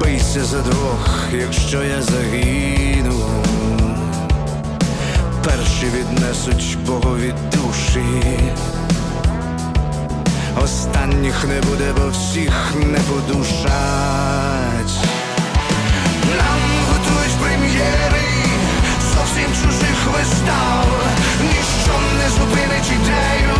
бийся за двох, якщо я загину. Перші віднесуть Богові душі, останніх не буде, бо всіх не подушать. Нам готують прем'єри зовсім чужих вистав, ніщо не зупинить ідею,